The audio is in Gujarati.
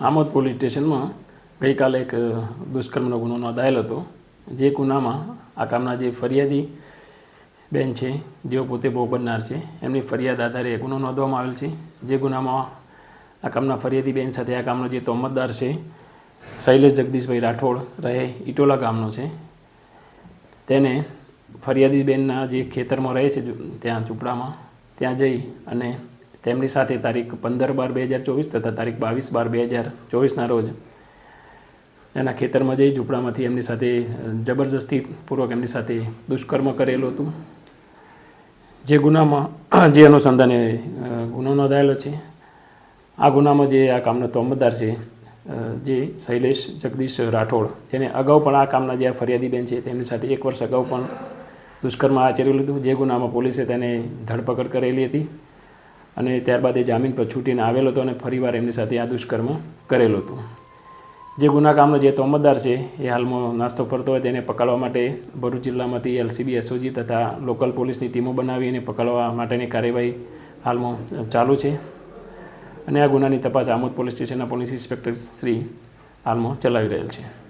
આમોદ પોલીસ સ્ટેશનમાં ગઈકાલે એક દુષ્કર્મનો ગુનો નોંધાયેલ હતો. જે ગુનામાં આ કામના જે ફરિયાદી બેન છે, જેઓ પોતે ભોગ બનનાર છે, એમની ફરિયાદ આધારે ગુનો નોંધવામાં આવેલ છે. જે ગુનામાં આ કામના ફરિયાદી બેન સાથે આ કામનો જે તોમતદાર છે, શૈલેષ જગદીશભાઈ રાઠોડ રહે ઇટોલા ગામનો છે. તેને ફરિયાદી બેનના જે ખેતરમાં રહે છે ત્યાં ઝૂંપડામાં ત્યાં જઈ અને તેમની સાથે તારીખ પંદર બાર બે હજાર ચોવીસ તથા તારીખ બાવીસ બાર બે હજાર ચોવીસના રોજ એના ખેતરમાં જઈ ઝૂંપડામાંથી એમની સાથે જબરજસ્તીપૂર્વક એમની સાથે દુષ્કર્મ કરેલું હતું. જે ગુનામાં જે અનુસંધાને ગુનો નોંધાયેલો છે. આ ગુનામાં જે આ કામનો તોમતદાર છે જે શૈલેષ જગદીશ રાઠોડ, જેને અગાઉ પણ આ કામના જે આ ફરિયાદી બેન છે તેમની સાથે એક વર્ષ અગાઉ પણ દુષ્કર્મ આચરેલું હતું. જે ગુનામાં પોલીસે તેને ધરપકડ કરેલી હતી. અને ત્યારબાદ એ જામીન પર છૂટીને આવેલો હતો અને ફરીવાર એમની સાથે આ દુષ્કર્મ કરેલું હતું. જે ગુના કામનો જે તોમતદાર છે, એ હાલમાં નાસ્તો ફરતો હોય તેને પકડવા માટે ભરૂચ જિલ્લામાંથી એલસીબી, એસઓજી તથા લોકલ પોલીસની ટીમો બનાવી અને પકડવા માટેની કાર્યવાહી હાલમાં ચાલુ છે. અને આ ગુનાની તપાસ આમોદ પોલીસ સ્ટેશનના પોલીસ ઇન્સ્પેક્ટર શ્રી હાલમાં ચલાવી રહેલ છે.